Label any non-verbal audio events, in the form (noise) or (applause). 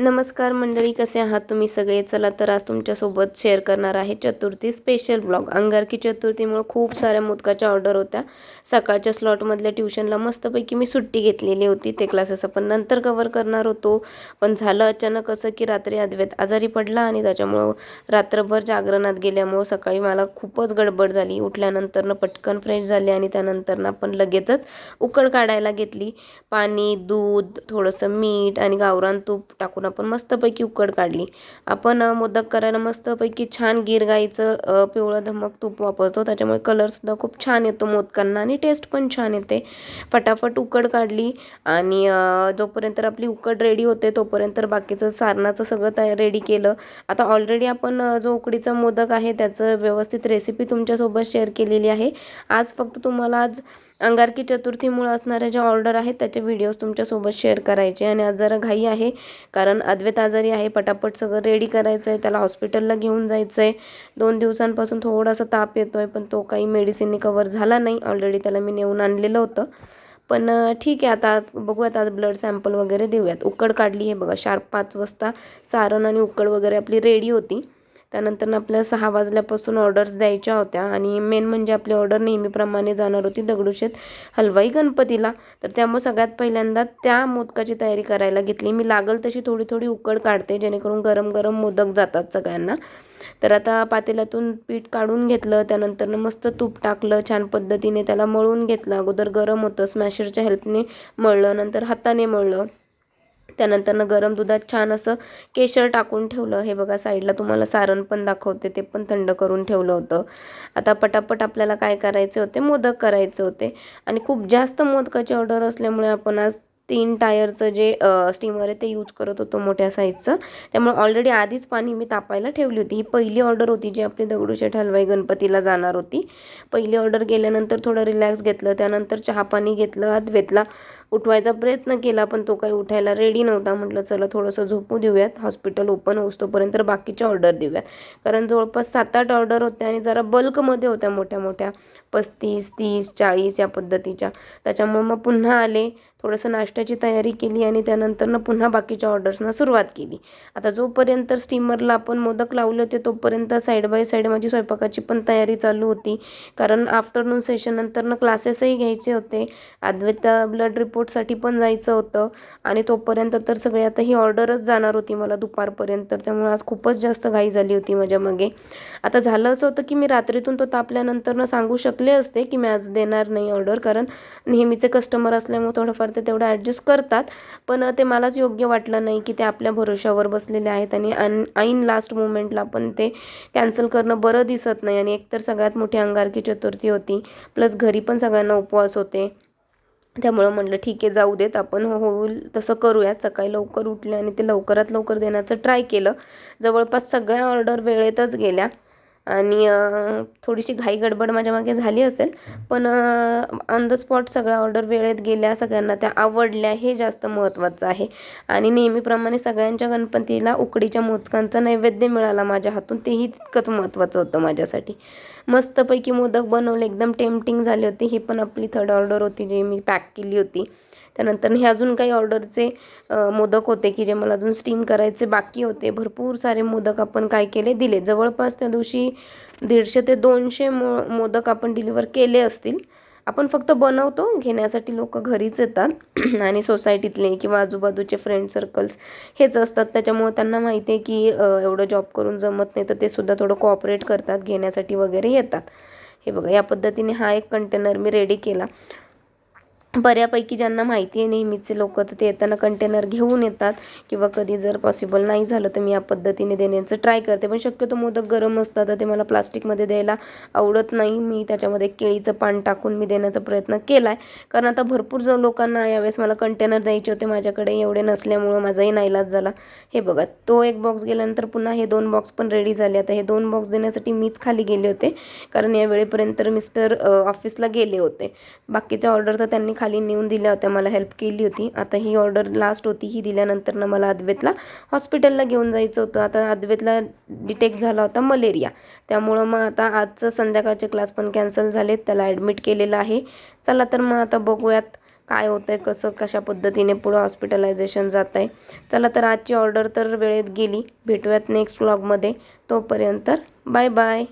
नमस्कार मंडळी कसे आहात तुम्ही सगळे? चला तर आज तुमच्यासोबत शेअर करणार आहे चतुर्थी स्पेशल ब्लॉग अंगारकी चतुर्थीमुळं खूप साऱ्या मोदकाच्या ऑर्डर होत्या. सकाळच्या स्लॉटमधल्या ट्युशनला मस्तपैकी मी सुट्टी घेतलेली होती. ते क्लासेस आपण नंतर कवर करणार होतो. पण झालं अचानक असं की रात्री अद्वैत आजारी पडला आणि त्याच्यामुळं रात्रभर जागरणात गेल्यामुळं सकाळी मला खूपच गडबड झाली. उठल्यानंतरनं पटकन फ्रेश झाले आणि त्यानंतरनं आपण लगेचच उकड काढायला घेतली. पाणी दूध थोडंसं मीठ आणि गावरान तूप टाकून आपण मस्तपैकी उकड काढली. आपण मोदक करायला मस्तपैकी छान गीर गाईचं पिवळं धमक तूप वापरतो. त्याच्यामुळे कलरसुद्धा खूप छान येतो मोदकांना आणि टेस्ट पण छान येते. फटाफट उकड काढली आणि जोपर्यंत आपली उकड रेडी होते तोपर्यंत बाकीचं सारणाचं सगळं तयार रेडी केलं. आता ऑलरेडी आपण जो उकडीचा मोदक आहे त्याचं व्यवस्थित रेसिपी तुमच्यासोबत शेअर केलेली आहे. आज फक्त तुम्हाला आज अंगारकी चतुर्थीमुळं असणाऱ्या ज्या ऑर्डर आहेत त्याचे व्हिडिओज तुमच्यासोबत शेअर करायचे. आणि आज जरा घाई आहे कारण अद्वैत आजारी आहे पटापट सगळं रेडी करायचं आहे त्याला हॉस्पिटलला घेऊन जायचं आहे दोन दिवसांपासून थोडासा ताप येतो आहे पण तो काही मेडिसिनने कवर झाला नाही. ऑलरेडी त्याला मी नेऊन आणलेलं होतं. पण ठीक आहे आता बघूयात आज ब्लड सॅम्पल वगैरे देऊयात. उकड काढली हे बघा शार्प पाच वाजता सारण आणि उकड वगैरे आपली रेडी होती. त्यानंतर आपल्या सहा वाजल्यापासून ऑर्डर्स द्यायच्या होत्या. आणि मेन म्हणजे आपली ऑर्डर नेहमीप्रमाणे जाणार होती दगडूशेत हलवाई गणपतीला. तर त्यामुळे सगळ्यात पहिल्यांदा त्या मोदकाची तयारी करायला घेतली. मी लागल तशी थोडी थोडी उकड काढते जेणेकरून गरम गरम मोदक जातात सगळ्यांना. तर आता पातेल्यातून पीठ काढून घेतलं त्यानंतर मस्त तूप टाकलं छान पद्धतीने त्याला मळून घेतलं. अगोदर गरम होतं स्मॅशरच्या हेल्पने मळलं नंतर हाताने मळलं. त्यानंतरनं गरम दुधात छान असं केशर टाकून ठेवलं. हे बघा साईडला तुम्हाला सारण पण दाखवते ते पण थंड करून ठेवलं होतं. आता पटापट आपल्याला काय करायचे होते? मोदक करायचे होते. आणि खूप जास्त मोदकाची ऑर्डर असल्यामुळे आपण आज तीन टायरचं जे स्टीमर आहे ते यूज करत होतो मोठ्या साईजचं त्यामुळे ऑलरेडी आधीच पाणी मी तापायला ठेवली होती. ही पहिली ऑर्डर होती जी आपली दगडूशेठ हलवाई गणपतीला जाणार होती. पहिली ऑर्डर गेल्यानंतर थोडं रिलॅक्स घेतलं त्यानंतर चहा पाणी घेतलं अद्वैतला उठवायचा प्रयत्न केला पण तो काही उठायला रेडी नव्हता. म्हटलं चला थोडंसं झोपू देऊयात. हॉस्पिटल ओपन होतोपर्यंत बाकीच्या ऑर्डर देऊयात. कारण जवळपास सात आठ ऑर्डर होत्या आणि जरा बल्कमध्ये होत्या मोठ्या मोठ्या पस्तीस तीस चाळीस या पद्धतीच्या. त्याच्यामुळे मग पुन्हा आले. थोडंसं नाश्त्याची तयारी केली आणि त्यानंतरनं पुन्हा बाकीच्या ऑर्डर्सना सुरुवात केली. आता जोपर्यंत स्टीमरला आपण मोदक लावले होते तोपर्यंत साईड बाय साईड माझी स्वयंपाकाची पण तयारी चालू होती. कारण आफ्टरनून सेशन नंतरनं क्लासेसही घ्यायचे होते. अद्वैता ब्लड रिपोर्टसाठी पण जायचं होतं. आणि तोपर्यंत तर सगळे आता ही ऑर्डरच जाणार होती मला दुपारपर्यंत. त्यामुळे आज खूपच जास्त घाई झाली होती माझ्या मागे. आता झालं असं होतं की मी रात्रीतून तो तापल्यानंतरनं सांगू शकले असते की मी आज देणार नाही ऑर्डर. कारण नेहमीचे कस्टमर असल्यामुळे थोडंफार ते तेवढं ॲडजस्ट करतात. पण ते मलाच योग्य वाटलं नाही की ते आपल्या भरोशावर बसलेले आहेत आणि अन ऐन लास्ट मुमेंटला पण ते कॅन्सल करणं बरं दिसत नाही. आणि एकतर सगळ्यात मोठी अंगारकी चतुर्थी होती प्लस घरी पण सगळ्यांना उपवास होते. त्यामुळं म्हटलं ठीक आहे जाऊ देत आपण. हो-, हो होईल. तसं करूयात. सकाळी लवकर उठले आणि ते लवकरात लवकर देण्याचं ट्राय केलं. जवळपास सगळ्या ऑर्डर वेळेतच गेल्या. आणि थोडीशी घाई गडबड माझ्या मागे झाली असेल पण ऑन द स्पॉट सगळ्या ऑर्डर वेळेत गेल्या सगळ्यांना त्या आवडल्या हे जास्त महत्त्वाचं आहे. आणि नेहमीप्रमाणे सगळ्यांच्या गणपतीला उकडीच्या मोदकांचा नैवेद्य मिळाला माझ्या हातून तेही तितकंच महत्त्वाचं होतं माझ्यासाठी. मस्तपैकी मोदक बनवले एकदम टेम्पटिंग झाले होते ही पण आपली थर्ड ऑर्डर होती जी मी पॅक केली होती. त्यानंतर हे अजून काही ऑर्डरचे मोदक होते की जे मला अजून स्टीम करायचे बाकी होते. भरपूर सारे मोदक आपण काय केले? दिले. जवळपास त्या दिवशी दीडशे ते दोनशे मो मोदक आपण डिलिव्हर केले असतील. आपण फक्त बनवतो घेण्यासाठी लोक घरीच येतात. (clears throat) आणि सोसायटीतले किंवा आजूबाजूचे फ्रेंड सर्कल्स हेच असतात. त्याच्यामुळे त्यांना माहिती आहे की एवढं जॉब करून जमत नाही तर ते सुद्धा थोडं कोऑपरेट करतात घेण्यासाठी वगैरे येतात. हे बघा या पद्धतीने हा एक कंटेनर मी रेडी केला. बऱ्यापैकी ज्यांना माहिती आहे नेहमीचे लोक तर ते येताना कंटेनर घेऊन येतात किंवा कधी जर पॉसिबल नाही झालं तर मी या पद्धतीने देण्याचं ट्राय करते. पण शक्यतो मोदक गरम असतात तर ते मला प्लास्टिकमध्ये द्यायला आवडत नाही. मी त्याच्यामध्ये केळीचं पान टाकून मी देण्याचा प्रयत्न केला आहे कारण आता भरपूर जण लोकांना यावेळेस मला कंटेनर द्यायचे होते. माझ्याकडे एवढे नसल्यामुळं माझाही नाईलाज झाला. हे बघा तो एक बॉक्स गेल्यानंतर पुन्हा हे दोन बॉक्स पण रेडी झाले. आता हे दोन बॉक्स देण्यासाठी मीच खाली गेले होते. कारण या वेळेपर्यंत मिस्टर ऑफिसला गेले होते. बाकीच्या ऑर्डर तर त्यांनी खाली नेऊन दिल्या होत्या मला हेल्प केली होती. आता ही ऑर्डर लास्ट होती ही दिल्यानंतर ना मला अद्वैतला हॉस्पिटलला घेऊन जायचं होतं. आता अद्वैतला डिटेक्ट झाला होता मलेरिया त्यामुळं मग आता आजचं संध्याकाळचे क्लास पण कॅन्सल झालेत त्याला ॲडमिट केलेलं आहे. चला तर मग आता बघूयात काय होतं आहे कसं कशा पद्धतीने पुढं हॉस्पिटलायझेशन जात आहे चला तर आजची ऑर्डर तर वेळेत गेली. भेटूयात नेक्स्ट व्लॉगमध्ये तोपर्यंत बाय बाय